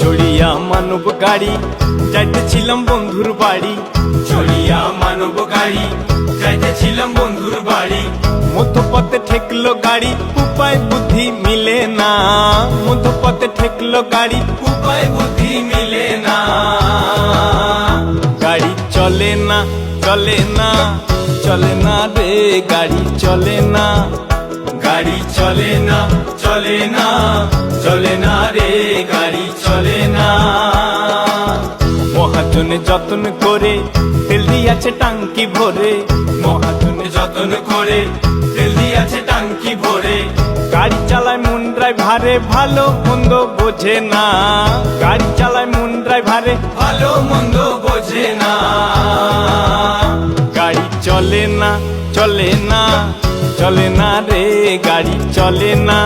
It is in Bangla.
চড়িয়া মানব গাড়ি যাইতেছিলাম বন্ধুর বাড়ি। চড়িয়া মানব গাড়ি যাইতেছিলাম বন্ধুর বাড়ি। মধ্যপথে ঠেকলো গাড়ি উপায় বুদ্ধি মিলে না। মধ্যপথে ঠেকলো গাড়ি উপায় বুদ্ধি মিলে না। গাড়ি চলে না চলে না চলে না রে গাড়ি চলে না। গাড়ি চলে না চলে না চলে মহাজনে যত্ন করে, তেল দিয়াছে টাঙ্কি ভরে। মহাজনে যত্ন করে, তেল দিয়াছে টাঙ্কি ভরে। গাড়ি চালায় মন ড্রাইভারে, ভালো মন্দ বোঝে না। গাড়ি চালায় মন ড্রাইভারে, ভালো মন্দ বোঝে না। গাড়ি চলে না চলে না চলে না রে, গাড়ি চলে না।